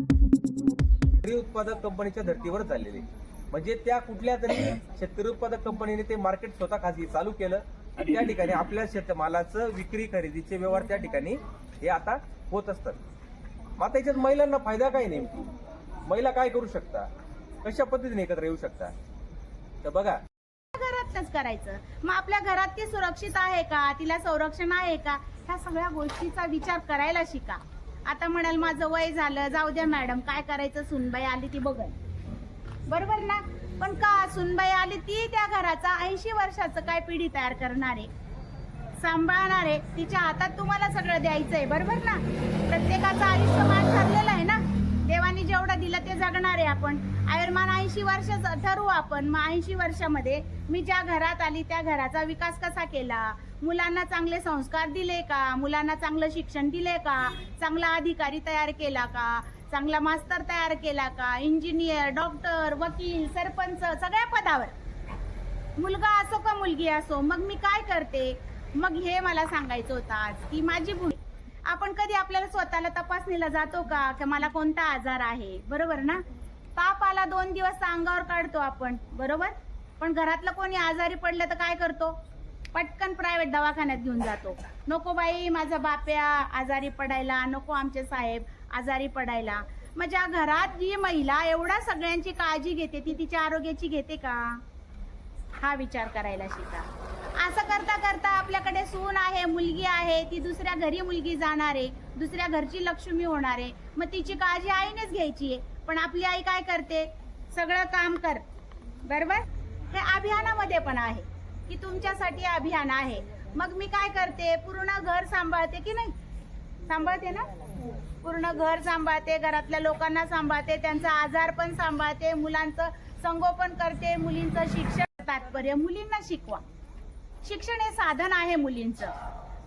शेतकरी उत्पादक कंपनीच्या धर्तीवर चाललेले. म्हणजे त्या कुठल्या तरी शेतकरी उत्पादक कंपनीने ते मार्केट स्वतः खाजगी चालू केलं आणि त्या ठिकाणी आपल्या शेतमालाचं विक्री खरेदीचे व्यवहार त्या ठिकाणी हे आता होत असतात. मग आता याच्यात महिलांना फायदा काय नेमकी? महिला काय करू शकता? कशा पद्धतीने एकत्र येऊ शकता? तर बघा घरातच करायचं. मग आपल्या घरात ती सुरक्षित आहे का? तिला संरक्षण आहे का? ह्या सगळ्या गोष्टीचा विचार करायला शिका. आता म्हणाल माझं वय झालं जाऊ द्या मॅडम काय करायचं? सुनबाई आली ती बघल. बरोबर ना? पण का? सुनबाई आली ती त्या घराचा ऐंशी वर्षाचं काय पिढी तयार करणार? आहे सांभाळणार? आहे तिच्या हातात तुम्हाला सगळं द्यायचंय बरोबर ना? प्रत्येकाचं आयुष्यमान ठरलेलं आहे ना? देवाने जेवढं दिलं ते जगणार आहे आपण. आयुर्मान ऐंशी वर्षाचं ठरवू आपण. मग ऐंशी वर्षामध्ये मी ज्या घरात आली त्या घराचा विकास कसा केला? मुलांना चांगले संस्कार दिले का? मुलांना चांगलं शिक्षण दिले का? चांगला अधिकारी तयार केला का? चांगला मास्तर तयार केला का? इंजिनियर डॉक्टर वकील सरपंच सगळ्या पदावर. मुलगा असो का मुलगी असो मग मी काय करते? मग हे मला सांगायचं होतं आज की माझी भूमी आपण कधी आपल्याला स्वतःला तपासणीला जातो का? की मला कोणता आजार आहे? बरोबर ना? ताप आला दोन दिवस अंगावर काढतो आपण. बरोबर? पण घरातलं कोणी आजारी पडलं तर काय करतो? पटकन प्रायव्हेट दवाखान्यात घेऊन जातो. नको बाई माझा बाप्या आजारी पडायला नको आमचे साहेब आजारी पडायला. मग ज्या घरात जी महिला एवढा सगळ्यांची काळजी घेते ती तिच्या आरोग्याची घेते का? हा विचार करायला शिका. असं करता करता आपल्याकडे सून आहे मुलगी आहे ती दुसऱ्या घरी मुलगी जाणार आहे दुसऱ्या घरची लक्ष्मी होणार आहे. मग तिची काळजी आईनेच घ्यायची आहे. पण आपली आई काय करते? सगळं काम कर. बरोबर? हे अभियानामध्ये पण आहे की तुमच्यासाठी अभियान आहे. मग मी काय करते? पूर्ण घर सांभाळते की नाही? सांभाळते ना? पूर्ण घर सांभाळते घरातल्या लोकांना सांभाळते त्यांचा आजार पण सांभाळते मुलांचं संगोपन करते मुलींचं शिक्षण तात्पर्य मुलींना शिकवा. शिक्षण हे साधन आहे मुलींचं.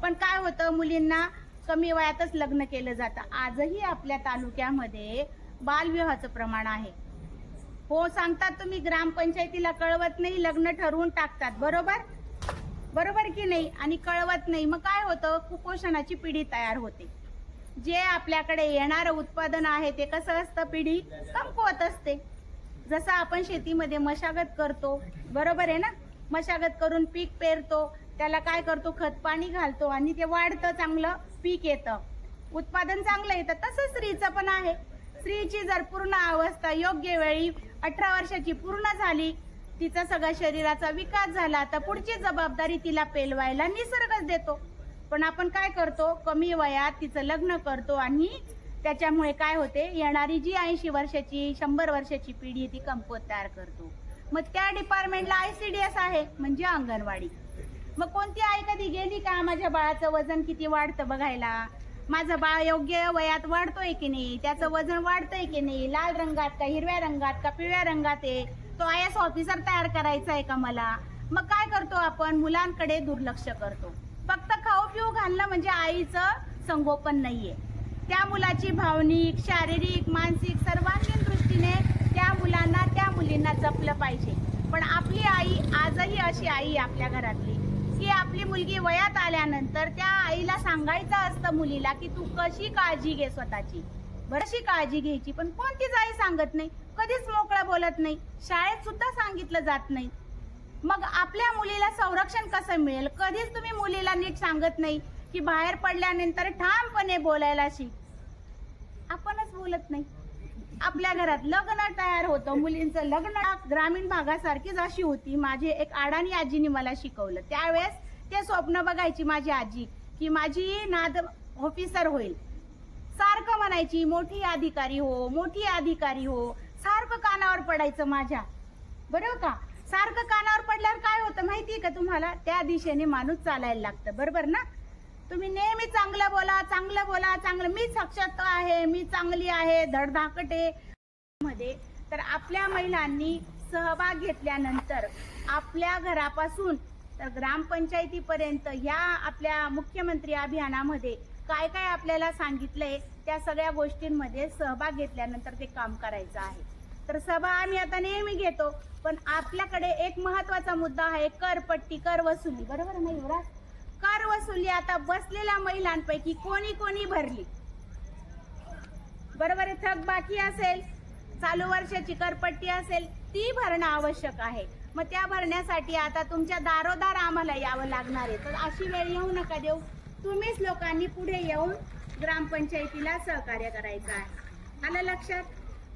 पण काय होतं मुलींना कमी वयातच लग्न केलं जातं. आजही आपल्या तालुक्यामध्ये बालविवाहाचं प्रमाण आहे. हो सांगतात तुम्ही ग्रामपंचायतीला कळवत नाही लग्न ठरवून टाकतात. बरोबर? बरोबर की नाही? आणि कळवत नाही. मग काय होतं? कुपोषणाची पिढी तयार होते. जे आपल्याकडे येणारं उत्पादन आहे ते कसं असतं? पिढी कमकुवत असते. जसं आपण शेतीमध्ये मशागत करतो. बरोबर आहे ना? मशागत करून पीक पेरतो त्याला काय करतो? खत पाणी घालतो आणि ते वाढतं चांगलं पीक येतं. उत्पादन चांगलं येतं तसं स्त्रीचं पण आहे. स्त्रीची जर पूर्ण अवस्था योग्य वेळी अठरा वर्षाची पूर्ण झाली तिचा सगळा शरीराचा विकास झाला तर पुढची जबाबदारी तिला पेलवायला निसर्गच देतो. पण आपण काय करतो? कमी वयात तिचं लग्न करतो आणि त्याच्यामुळे काय होते? येणारी जी ऐंशी वर्षाची शंभर वर्षाची पिढी ती कमकुवत तयार करतो. मग त्या डिपार्टमेंटला आय सी डी एस आहे म्हणजे अंगणवाडी. मग कोणती आई कधी गेली का माझ्या बाळाचं वजन किती वाढतं बघायला? माझं बाळ योग्य वयात वाढतोय की नाही? त्याचं वजन वाढतंय की नाही? लाल रंगात का हिरव्या रंगात का पिवळ्या रंगात आहे? तो आय एस ऑफिसर तयार करायचा आहे का मला? मग काय करतो आपण? मुलांकडे दुर्लक्ष करतो. फक्त खाऊ पिऊ घालणं म्हणजे आईचं संगोपन नाहीये. त्या मुलाची भावनिक शारीरिक मानसिक सर्वांगीण दृष्टीने त्या मुलांना त्या मुलींना जपलं पाहिजे. पण आपली आई आजही अशी आई आहे आपल्या घरातली की आपली मुलगी वयात आल्यानंतर त्या आईला सांगायचं असतं मुलीला की तू कशी काळजी घे स्वतःची. बरशी काळजी घ्यायची पण कोणतीच आई सांगत नाही. कधीच मोकळं बोलत नाही. शाळेत सुद्धा सांगितलं जात नाही. मग आपल्या मुलीला संरक्षण कसं मिळेल? कधीच तुम्ही मुलीला नीट सांगत नाही की बाहेर पडल्यानंतर ठामपणे बोलायला शिक. आपणच बोलत नाही. आपल्या घरात लग्न तयार होतं. मुलींचं लग्न ग्रामीण भागासारखीच अशी होती. माझे एक अडाणी आजीने मला शिकवलं. त्यावेळेस ते स्वप्न बघायची माझी आजी की माझी नाद ऑफिसर होईल. सारखं म्हणायची मोठी अधिकारी हो मोठी अधिकारी हो. सारखं कानावर पडायचं माझ्या. बरोबर का? सारखं कानावर पडल्यावर काय होतं माहितीये का तुम्हाला? त्या दिशेने माणूस चालायला लागतं. बरोबर ना? तुम्ही नेहमी चांगलं बोला चांगलं बोला चांगलं. मी सक्षत आहे मी चांगली आहे धडधाकटे मध्ये. तर आपल्या महिलांनी सहभाग घेतल्यानंतर आपल्या घरापासून तर ग्रामपंचायतीपर्यंत ह्या आपल्या मुख्यमंत्री अभियानामध्ये काय काय आपल्याला सांगितलंय त्या सगळ्या गोष्टींमध्ये सहभाग घेतल्यानंतर ते काम करायचं आहे. तर सभा आम्ही आता नेहमी घेतो पण आपल्याकडे एक महत्त्वाचा मुद्दा आहे करपट्टी कर वसुली बरोबर ना युवराज? कर वसुली आता बसलेल्या महिलांपैकी कोणी कोणी भरली? बरोबर थक बाकी असेल चालू वर्षाची करपट्टी असेल ती भरणं आवश्यक आहे. मग त्या भरण्यासाठी आता तुमच्या दारोदार आम्हाला यावं लागणार आहे. तर अशी वेळ येऊ नका देऊ. तुम्हीच लोकांनी पुढे येऊन ग्रामपंचायतीला सहकार्य करायचं आहे. आलं लक्षात?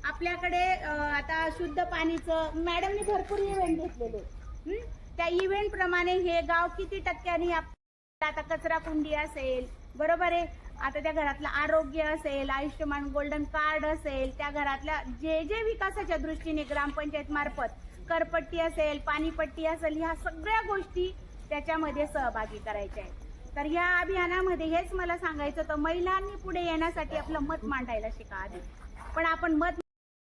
आपल्याकडे आता शुद्ध पाणीचं मॅडमनी भरपूर इव्हेंट घेतलेले. त्या इव्हेंटप्रमाणे हे गाव किती टक्क्यांनी आप- आता कचरा कुंडी असेल बरोबर आहे? आता त्या घरातलं आरोग्य असेल आयुष्यमान गोल्डन कार्ड असेल त्या घरातल्या जे जे विकासाच्या दृष्टीने ग्रामपंचायत मार्फत करपट्टी असेल पाणीपट्टी असेल ह्या सगळ्या गोष्टी त्याच्यामध्ये सहभागी करायच्या आहेत. तर या अभियानामध्ये हेच मला सांगायचं होतं महिलांनी पुढे येण्यासाठी आपलं मत मांडायला शिका आधी. पण आपण मत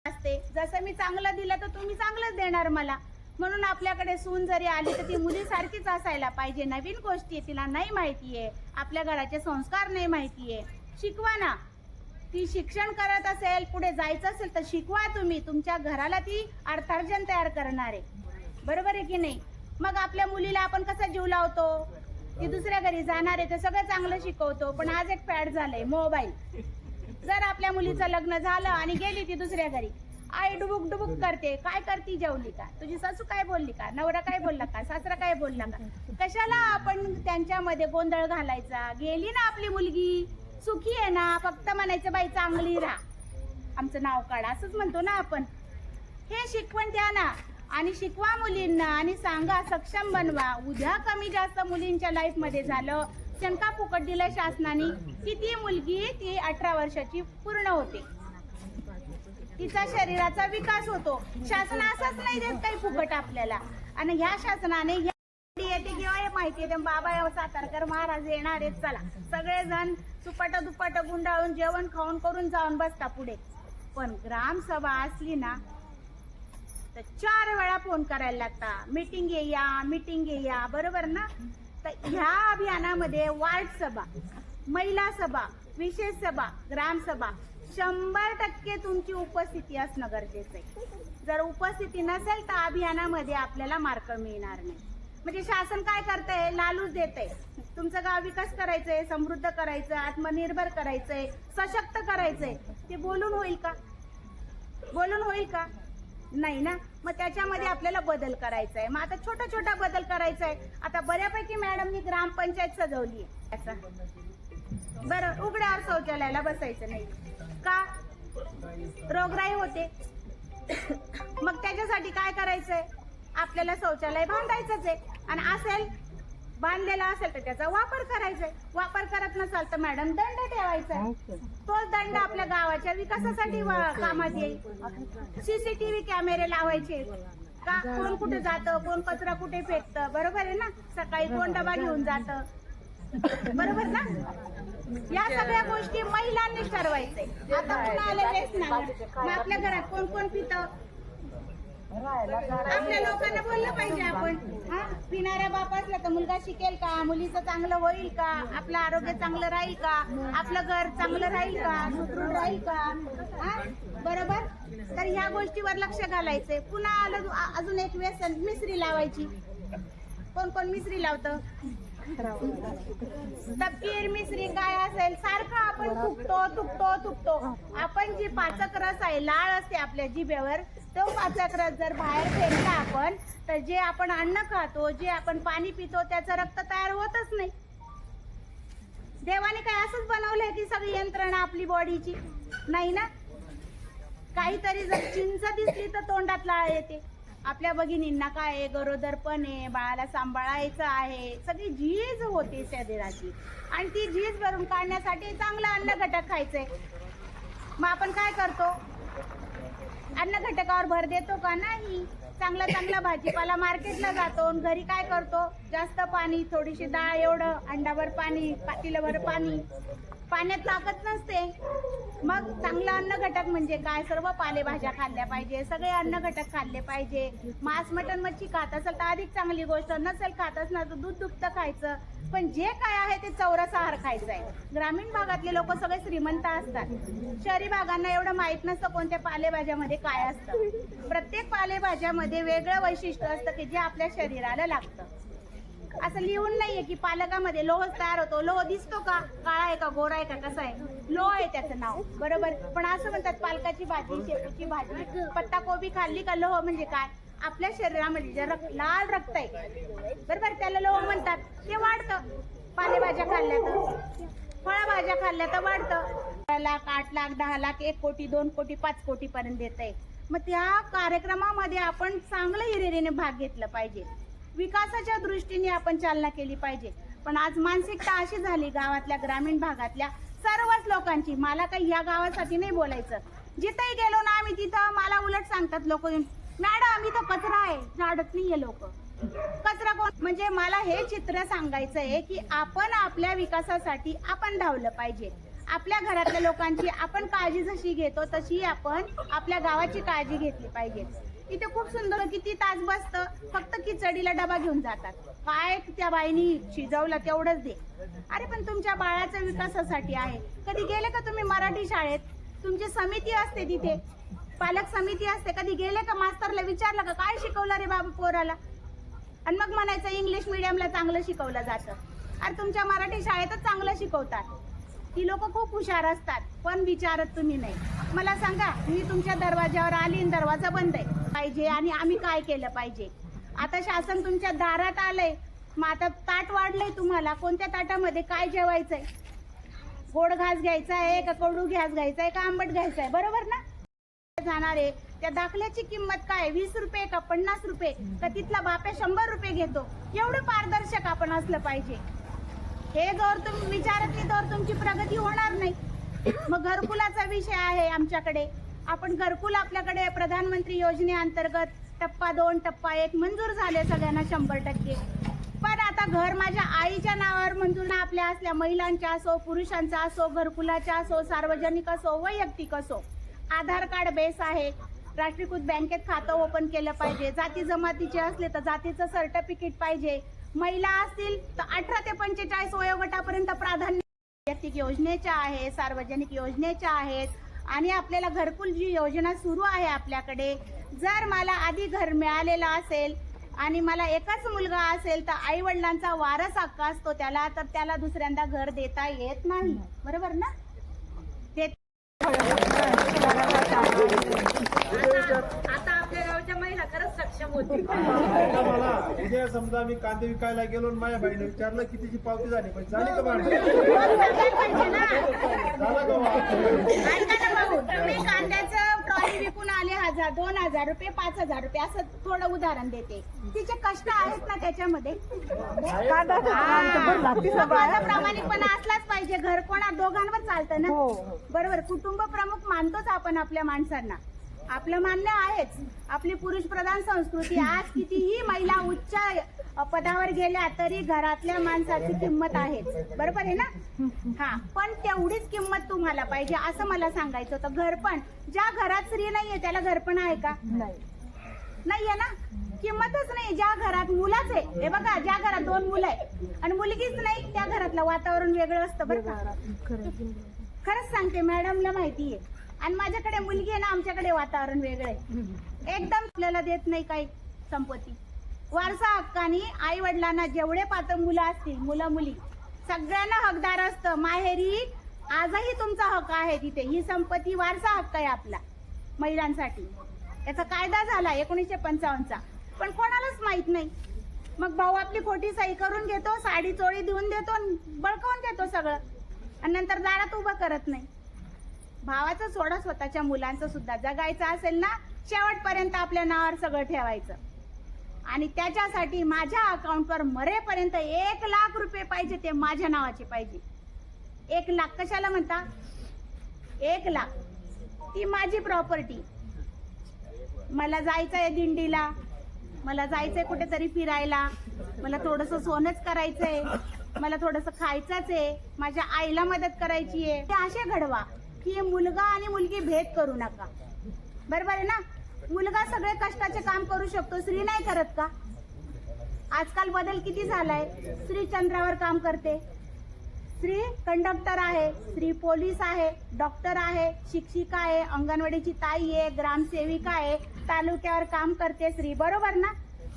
असते. जसं मी चांगलं दिलं तर तुम्ही चांगलंच देणार मला. म्हणून आपल्याकडे सून जरी आली तर ती मुलीसारखीच असायला पाहिजे. नवीन गोष्टी आहे, तिला नाही माहिती आहे. आपल्या घराचे संस्कार नाही माहिती आहे. शिकवा ना. ती शिक्षण करत असेल पुढे जायचं असेल तर शिकवा तुम्ही. तुमच्या घराला ती अर्थार्जन तयार करणार आहे. बरोबर आहे की नाही? मग आपल्या मुलीला आपण कसा जीव लावतो? ती दुसऱ्या घरी जाणार आहे तर सगळं चांगलं शिकवतो. पण आज एक फॅड झालंय मोबाईल. जर आपल्या मुलीचं लग्न झालं आणि गेली ती दुसऱ्या घरी आई डुबुक डुबुक करते. काय करती जेवली का? तुझी सासू काय बोलली का? नवरा काय बोलला का? सासरा काय बोलला का? कशाला आपण त्यांच्यामध्ये गोंधळ घालायचा? गेली ना आपली मुलगी. सुखी आहे ना. फक्त म्हणायचं बाई चांगली राहा. आमचं नाव काढा. असंच म्हणतो ना आपण. हे शिकवण द्या ना. आणि शिकवा मुलींना. आणि सांगा सक्षम बनवा. उद्या कमी जास्त मुलींच्या लाईफमध्ये झालं शंका फुकट दिलं शासनाने की ती मुलगी ती अठरा वर्षाची पूर्ण होते. तिचा शरीराचा विकास होतो. शासन असंच नाही देत काही फुकट आपल्याला. आणि ह्या शासनाने येते किंवा हे माहिती आहे बाबा हे सातारकर महाराज येणार आहेत चला. सगळेजण सुपाट दुपाट गुंडाळून जेवण खाऊन करून जाऊन बसता पुढे. पण ग्रामसभा असली ना तर चार वेळा फोन करायला लागता. मीटिंग या मीटिंग या बरोबर ना? तर ह्या अभियानामध्ये वार्ड सभा महिला सभा विशेष सभा ग्रामसभा शंभर टक्के तुमची उपस्थिती असणं गरजेचं आहे. जर उपस्थिती नसेल तर अभियानामध्ये आपल्याला मार्क मिळणार नाही. म्हणजे शासन काय करतंय? लालूच देतंय. तुमचं गाव विकास करायचंय समृद्ध करायचं आत्मनिर्भर करायचंय सशक्त करायचंय. ते बोलून होईल का? बोलून होईल का? नाही ना? मग त्याच्यामध्ये आपल्याला बदल करायचा आहे मग आता छोटा छोटा बदल करायचा आहे आता बऱ्यापैकी मॅडमनी ग्रामपंचायत सजवली आहे बरं उघड्यावर शौचालयाला बसायचं नाही. का? रोगराई होते. मग त्याच्यासाठी काय करायचंय? आपल्याला शौचालय बांधायचंच आहे. आणि असेल बांधलेला असेल तर त्याचा वापर करायचा आहे वापर करत नसाल तर मॅडम दंड ठेवायचा. आहे तोच दंड आपल्या गावाच्या विकासासाठी कामात येईल. सीसीटीव्ही कॅमेरे लावायचे. का कोण कुठे जातं कोण कचरा कुठे फेकतं? बरोबर आहे ना? सकाळी कोण डबा घेऊन जातं? बरोबर ना? या सगळ्या गोष्टी महिलांनीच ठरवायचंय आता पुन्हा आलेलेच नाही. आपल्या घरात कोण कोण पित? आपल्या लोकांना बोललं पाहिजे आपण. हा? पिणाऱ्या बाप असला तर मुलगा शिकेल का? मुलीचं चांगलं होईल का? आपलं आरोग्य चांगलं राहील का? आपलं घर चांगलं राहील का? सुदृढ राहील का? हा? बरोबर? तर ह्या गोष्टीवर लक्ष घालायचंय. पुन्हा आलं अजून एक व्यसन मिसरी लावायची. कोण कोण मिसरी लावतं? तपकीर मिसरी काय असेल? सारखं आपण थुकतो थुकतो थुकतो. आपण जी पाचक रस आहे लाळ असते आपल्या जिभेवर तो पाचक रस जर बाहेर फेकला आपण तर जे आपण अन्न खातो जे आपण पाणी पितो त्याचं रक्त तयार होतच नाही. देवाने काय असंच बनवलंय की सगळी यंत्रणा आपली बॉडीची नाही ना? काहीतरी जर चिंच दिसली तर तोंडात लाळ येते. आपल्या भगिनींना काय आहे? गरोदरपण आहे बाळाला सांभाळायचं आहे. सगळी झीज होती शरीराची आणि ती झीज भरून काढण्यासाठी चांगलं अन्न घटक खायचंय. मग आपण काय करतो? अन्न घटकावर भर देतो का नाही? चांगला चांगला भाजीपाला मार्केटला जातो आणि घरी काय करतो? जास्त पाणी थोडीशी डाळ एवढं अंडाभर पाणी पातीलावर पाणी. पाण्यात ताकद नसते. मग चांगलं अन्न घटक म्हणजे काय? सर्व पालेभाज्या खाल्ल्या पाहिजे सगळे अन्न घटक खाल्ले पाहिजे. मांस मटण मच्छी खात असेल तर अधिक चांगली गोष्ट. नसेल खात असणार तर दूध दुभतं खायचं. पण जे काय आहे ते चौरस आहार खायचं आहे. ग्रामीण भागातले लोक सगळे श्रीमंत असतात. शहरी भागांना एवढं माहीत नसतं कोणत्या पालेभाज्यामध्ये काय असतं. प्रत्येक पालेभाज्यामध्ये वेगळं वैशिष्ट्य असतं की जे आपल्या शरीराला लागतं. असं लिहून नाहीये की पालकामध्ये लोह तयार होतो. लोह दिसतो का? काळा आहे का? गोरा आहे का? कसा आहे? लोह आहे त्याचं नाव. बरोबर? पण असं म्हणतात पालकाची भाजी शेपूची भाजी पत्ता कोबी खाल्ली का लोह म्हणजे काय? आपल्या शरीरामध्ये जे रक्त लाल रक्त आहे. बरोबर? त्याला लोह म्हणतात. ते वाढतं. पालेभाज्या खाल्ल्या तर. फळभाज्या खाल्ल्या तर वाढतं. लाख आठ लाख दहा लाख एक कोटी दोन कोटी पाच कोटी पर्यंत देत आहे मग त्या कार्यक्रमामध्ये आपण चांगलं हिरिरीने भाग घेतला पाहिजे. विकासाच्या दृष्टीने आपण चालना केली पाहिजे. पण आज मानसिकता अशी झाली गावातल्या ग्रामीण भागातल्या सर्वच लोकांची. मला काही या गावासाठी नाही बोलायचं. जिथेही गेलो ना आम्ही तिथं मला उलट सांगतात लोक मॅडम इथं कचरा आहे. झाडत नाहीये लोक. कचरा कोण म्हणजे मला हे चित्र सांगायचं आहे की आपण आपल्या विकासासाठी आपण धावलं पाहिजे. आपल्या घरातल्या लोकांची आपण काळजी जशी घेतो तशी आपण आपल्या गावाची काळजी घेतली पाहिजे. इथे खूप सुंदर किती तास बसतं फक्त खिचडीला डबा घेऊन जातात. काय त्या बाईनी शिजवलं तेवढंच दे. अरे पण तुमच्या बाळाच्या विकासासाठी आहे. कधी गेले का तुम्ही मराठी शाळेत? तुमची समिती असते तिथे. पालक समिती असते. कधी गेले का मास्तरला विचारलं का काय शिकवलं रे बाबा पोराला? आणि मग म्हणायचं इंग्लिश मिडियमला चांगलं शिकवलं जातं. अरे तुमच्या मराठी शाळेतच चांगलं शिकवतात. ती लोक खूप हुशार असतात. पण विचारत तुम्ही नाही. मला सांगा मी तुमच्या दरवाज्यावर आली आणि दरवाजा बंद आहे. पाहिजे आणि आम्ही काय केलं पाहिजे. आता शासन तुमच्या दारात आलंय. मग आता ताट वाढलंय तुम्हाला. कोणत्या ताटामध्ये काय जेवायचंय? गोड घास घ्यायचा आहे का कडू घास घ्यायचा आहे का आंबट घ्यायचा आहे बरोबर ना? जाणार आहे. त्या दाखल्याची किंमत काय वीस रुपये का पन्नास रुपये? का तिथला बाप्या शंभर रुपये घेतो? एवढं पारदर्शक आपण असलं पाहिजे. हे जर तुम्ही विचारत नाही तर तुमची प्रगती होणार नाही. मग घरकुलाचा विषय आहे आमच्याकडे. आपण घरकुल आपल्याकडे प्रधानमंत्री योजनेअंतर्गत टप्पा दोन टप्पा एक मंजूर झाले सगळ्यांना शंभर टक्के. पण आता घर माझ्या आईच्या नावावर मंजूर ना आपल्या असल्या महिलांच्या असो पुरुषांचा असो घरकुलाच्या असो सार्वजनिक असो वैयक्तिक असो आधार कार्ड बेस आहे. राष्ट्रीयकृत बँकेत खातं ओपन केलं पाहिजे. जाती जमातीचे असले तर जातीचं सर्टिफिकेट पाहिजे. महिला असतील तर अठरा ते पंचेचाळीस वयोगटापर्यंत प्राधान्य वैयक्तिक योजनेच्या आहे सार्वजनिक योजनेच्या आहेत. आणि आपल्याला घरकुल जी योजना सुरू आहे आपल्याकडे जर मला आधी घर मिळालेलं असेल आणि मला एकच मुलगा असेल तर आई वडिलांचा वारस हक्क असतो त्याला तर त्याला दुसऱ्यांदा घर देता येत नाही. बरोबर ना? ते आता खरंच सक्षम आता मला उद्या समजा मी कांदे विकायला गेलो आणि माझ्या बाईने विचारलं कितीची पावती झाली पण झाली का झाला का भांडण? ऐका ना भाऊ तुम्ही कांद्याचं ट्रॉली विकून आले हजार दोन हजार रुपये पाच हजार रुपये असं थोडं उदाहरण देते. तिचे कष्ट आहेत ना त्याच्यामध्ये? हा. मग माझा प्रामाणिकपणा असलाच पाहिजे. घर कोणा दोघांवर चालतं ना? बरोबर कुटुंब प्रमुख मानतोच आपण आपल्या माणसांना. आपलं मान्य आहेच. आपली पुरुष प्रधान संस्कृती आज कितीही महिला उच्च पदावर गेल्या तरी घरातल्या माणसाची किंमत आहेच. बरोबर आहे ना? हा पण तेवढीच किंमत तुम्हाला पाहिजे असं मला सांगायचं होतं. घर पण ज्या घरात स्त्री नाहीये त्याला घर पण आहे का? नाहीये ना? किंमतच नाही. ज्या घरात मुलाच आहे हे बघा ज्या घरात दोन मुलं आहे आणि मुलगीच नाही त्या घरातलं वातावरण वेगळं असतं बरं का? खरंच सांगते मॅडमला माहिती आहे आणि माझ्याकडे मुलगी आहे ना आमच्याकडे वातावरण वेगळं आहे. एकदम आपल्याला देत नाही काही संपत्ती. वारसा हक्काने आई वडिलांना जेवढे पात्र मुलं असतील मुलं मुली सगळ्यांना हकदार असतं. माहेरी आजही तुमचा हक्क आहे तिथे. ही संपत्ती वारसा हक्क आहे आपला महिलांसाठी. याचा कायदा झाला एकोणीसशे पंचावन्नचा. पण कोणालाच माहीत नाही. मग भाऊ आपली खोटी सही करून घेतो साडी चोळी देऊन देतो बळकावून देतो सगळं. आणि नंतर दारात उभं करत नाही. भावाचं सोडा स्वतःच्या मुलांचं सुद्धा. जगायचं असेल ना शेवटपर्यंत आपल्या नावावर सगळं ठेवायचं. आणि त्याच्यासाठी माझ्या अकाउंटवर मरेपर्यंत एक लाख रुपये पाहिजे ते माझ्या नावाचे पाहिजे. एक लाख कशाला म्हणता? एक लाख. ती माझी प्रॉपर्टी मला जायचंय दिंडीला. मला जायचंय कुठेतरी फिरायला. मला थोडस सोनच करायचंय. मला थोडस खायचंच आहे. माझ्या आईला मदत करायची आहे ते असे घडवा. की मुलगा आणि मुलगी भेद करू नका. बरोबर आहे ना? मुलगा सगळे कष्टाचे काम करू शकतो स्त्री नाही करत का? आजकाल बदल किती झालाय? स्त्री चंद्रावर काम करते. स्त्री कंडक्टर आहे स्त्री पोलीस आहे डॉक्टर आहे शिक्षिका आहे अंगणवाडीची ताई आहे ग्रामसेविका आहे तालुक्यावर काम करते स्त्री. बरोबर ना?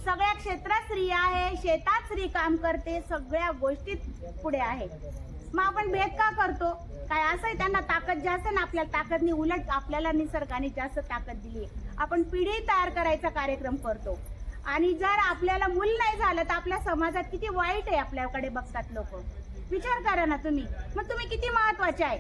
सगळ्या क्षेत्रात स्त्री आहे शेतात स्त्री काम करते सगळ्या गोष्टीत पुढे आहे. मग आपण भेद का करतो? काय असंही त्यांना ताकद जास्त ना आपल्याला ताकदनी उलट आपल्याला निसर्गाने जास्त ताकद दिली आपण पिढी तयार करायचा कार्यक्रम करतो. आणि जर आपल्याला मूल नाही झालं तर आपल्या समाजात किती वाईट आहे आपल्याकडे बघतात लोक. विचार करा ना तुम्ही. मग तुम्ही किती महत्त्वाचे आहे?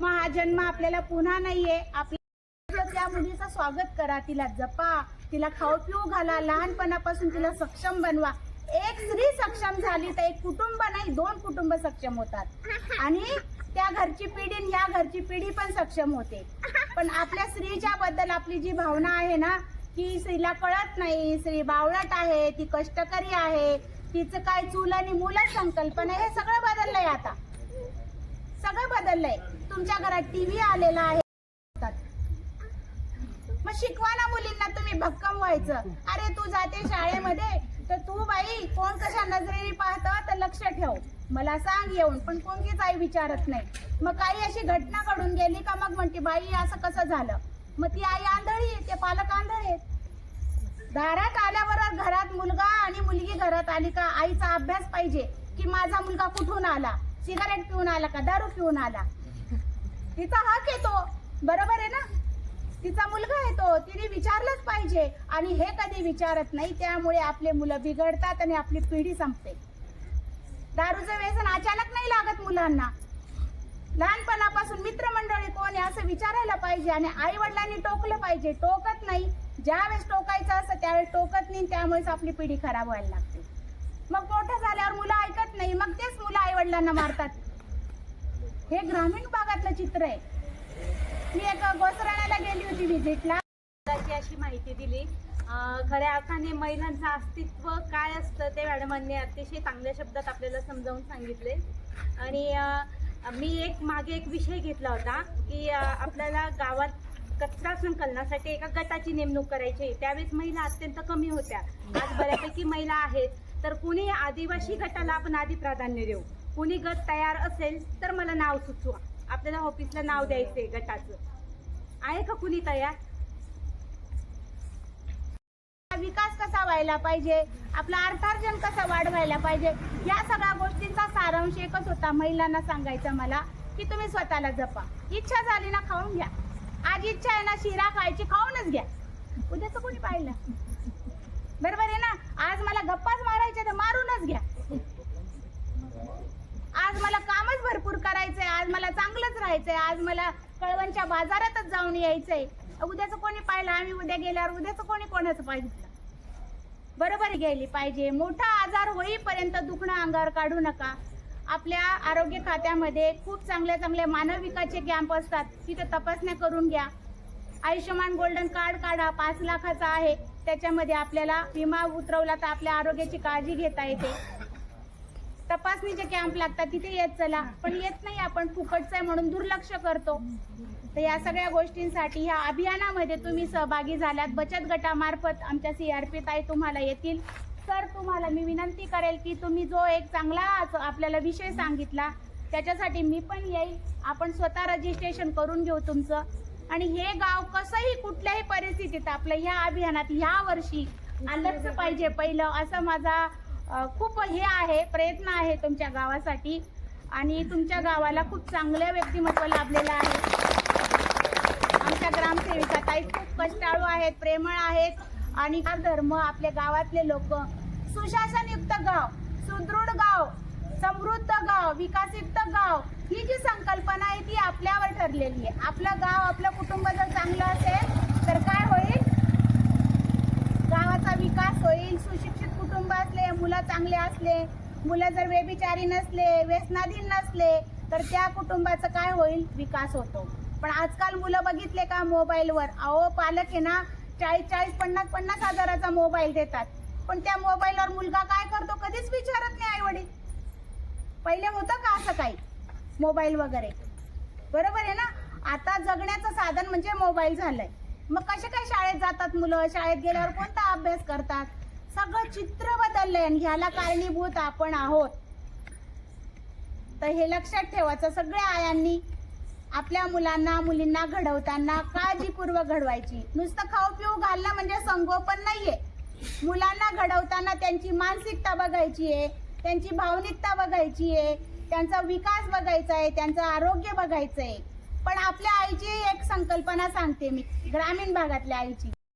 मग हा जन्म आपल्याला पुन्हा नाहीये. आपल्या त्या मुलीचं स्वागत करा. तिला जपा. तिला खाऊ पिऊ घाला. लहानपणापासून तिला सक्षम बनवा. एक स्त्री सक्षम झाली तर एक कुटुंब नाही दोन कुटुंब सक्षम होतात. आणि त्या घरची पिढी या घरची पिढी पण सक्षम होते. पण आपल्या स्त्रीच्या बद्दल आपली जी भावना आहे ना की स्त्रीला कळत नाही स्त्री बावळट आहे ती कष्टकरी आहे तिचं काय चूल आणि मुलच संकल्पना हे सगळं बदललंय आता. सगळं बदललंय. तुमच्या घरात टीव्ही आलेला आहे. मग शिकवा ना मुलींना तुम्ही भक्कम व्हायचं. अरे तू जाते शाळेमध्ये तर तू बाई कोण कशा नजरेने पाहतं तर लक्ष ठेव. मला सांग येऊन पण कोणतीच आई विचारत नाही. मग काही अशी घटना घडून गेली का मग? म्हणते बाई असं कसं झालं? मग ती आई आंधळी ते पालक आंधळे आहेत. दारात आल्यावर घरात मुलगा आणि मुलगी घरात आली का आईचा अभ्यास पाहिजे की माझा मुलगा कुठून आला? सिगारेट पिऊन आला का दारू पिऊन आला? तिचा हक येतो बरोबर आहे ना? तिचा मुलगा आहे तो तिने विचारलंच पाहिजे. आणि हे कधी विचारत नाही त्यामुळे आपले मुलं बिघडतात आणि आपली पिढी संपते. दारूचं व्यसन अचानक नाही लागत मुलांना. लहानपणापासून मित्रमंडळी कोण आहे असं विचारायला पाहिजे आणि आई वडिलांनी टोकलं पाहिजे. टोकत नाही. ज्यावेळेस टोकायचं असं त्यावेळेस टोकत नाही त्यामुळेच आपली पिढी खराब व्हायला लागते. मग मोठं झाल्यावर मुलं ऐकत नाही मग तेच मुलं आई वडिलांना मारतात. हे ग्रामीण भागातलं चित्र आहे. मी एक गोसराण्याला गेली होती व्हिजिटला ची अशी माहिती दिली. खऱ्या अर्थाने महिलांचं अस्तित्व काय असतं ते मॅडमांनी अतिशय चांगल्या शब्दात आपल्याला समजावून सांगितले. आणि मी एक मागे एक विषय घेतला होता की आपल्याला गावात कचरा संकलनासाठी एका गटाची नेमणूक करायची त्यावेळेस महिला अत्यंत कमी होत्या. आज बऱ्यापैकी महिला आहेत. तर कुणी आदिवासी गटाला आपण आधी प्राधान्य देऊ? कुणी गट तयार असेल तर मला नाव सुचवा. आपल्याला ऑफिसला नाव द्यायचंय गटाचं. आहे का कुणी तयार? विकास कसा व्हायला पाहिजे? आपला अर्थार्जन कसा वाढवायला पाहिजे? या सगळ्या गोष्टींचा सारांश एकच होता महिलांना सांगायचं मला की तुम्ही स्वतःला जपा. इच्छा झाली ना खाऊन घ्या. आज इच्छा आहे ना शिरा खायची खाऊनच घ्या. उद्याचं कोणी पाहिलं? बरोबर आहे ना? आज मला गप्पाच मारायच्या तर मारूनच घ्या आज मला कामच करायचंय आज मला चांगलंच राहायचंय आज मला कळवणच्या बाजारातच जाऊन यायचंय. उद्याचं कोणी पाहिलं? आम्ही उद्या गेल्यावर उद्याचं कोणी कोणाचं पाहिजे बरोबर गेली पाहिजे. मोठा आजार होईपर्यंत दुखणं अंगावर काढू नका. आपल्या आरोग्य खात्यामध्ये खूप चांगले चांगले मानविकाचे कॅम्प असतात. तिथे तपासण्या करून घ्या. आयुष्यमान गोल्डन कार्ड काढा. पाच लाखाचा आहे. त्याच्यामध्ये आपल्याला विमा उतरवला तर आपल्या आरोग्याची काळजी घेता येते. तपासणीचे कॅम्प लागतात तिथे येत चला. पण येत नाही आपण फुकटचं आहे म्हणून दुर्लक्ष करतो. तर या सगळ्या गोष्टींसाठी ह्या अभियानामध्ये तुम्ही सहभागी झाल्यात बचत गटामार्फत आमच्या सीआरपी ताई तुम्हाला येतील. तर तुम्हाला मी विनंती करेल की तुम्ही जो एक चांगला आपल्याला विषय सांगितला त्याच्यासाठी मी पण येईल. आपण स्वतः रजिस्ट्रेशन करून घेऊ तुमचं. आणि हे गाव कसंही कुठल्याही परिस्थितीत आपलं ह्या अभियानात ह्या वर्षी आलंच पाहिजे पहिलं. असं माझा खूप हे आहे प्रयत्न आहे तुमच्या गावासाठी. आणि तुमच्या गावाला खूप चांगलं व्यक्तिमत्व लाभलेलं आहे. आमच्या ग्रामसेविका ताई खूप कष्टाळू आहेत प्रेमळ आहेत. आणि हा धर्म आपल्या गावातले लोक. सुशासनयुक्त गाव सुदृढ गाव समृद्ध गाव विकासयुक्त गाव ही जी संकल्पना आहे ती आपल्यावर ठरलेली आहे. आपलं गाव आपलं कुटुंब जर चांगलं असेल तर काय होईल? गावाचा विकास होईल सुशिक्षित कुटुंब असले मुलं चांगले असले मुलं जर व्यभिचारी नसले व्यसनाधीन नसले तर त्या कुटुंबाचं काय होईल? विकास होतो. पण आजकाल मुलं बघितले का मोबाईलवर? अहो पालक आहे ना चाळीस चाळीस पन्नास पन्नास हजाराचा मोबाईल देतात. पण त्या मोबाईलवर मुलगा काय करतो? कधीच विचारत नाही आई वडील पहिले होतं का असं काही? मोबाईल वगैरे. बरोबर आहे ना? आता जगण्याचं साधन म्हणजे मोबाईल झालंय. मग कसे काय शाळेत जातात मुलं? शाळेत गेल्यावर कोणता अभ्यास करतात? सगळं चित्र बदललंय आणि ह्याला कारणीभूत आपण आहोत. तर हे लक्षात ठेवायचं सगळ्या आयांनी आपल्या मुलांना मुलींना घडवताना काळजीपूर्वक घडवायची. नुसतं खाऊ पिऊ घालणं म्हणजे संगोपन नाहीये. मुलांना घडवताना त्यांची मानसिकता बघायची आहे त्यांची भावनिकता बघायची आहे त्यांचा विकास बघायचा आहे त्यांचं आरोग्य बघायचं आहे पण आपल्या आईची एक संकल्पना सांगते मी ग्रामीण भागातल्या आईची.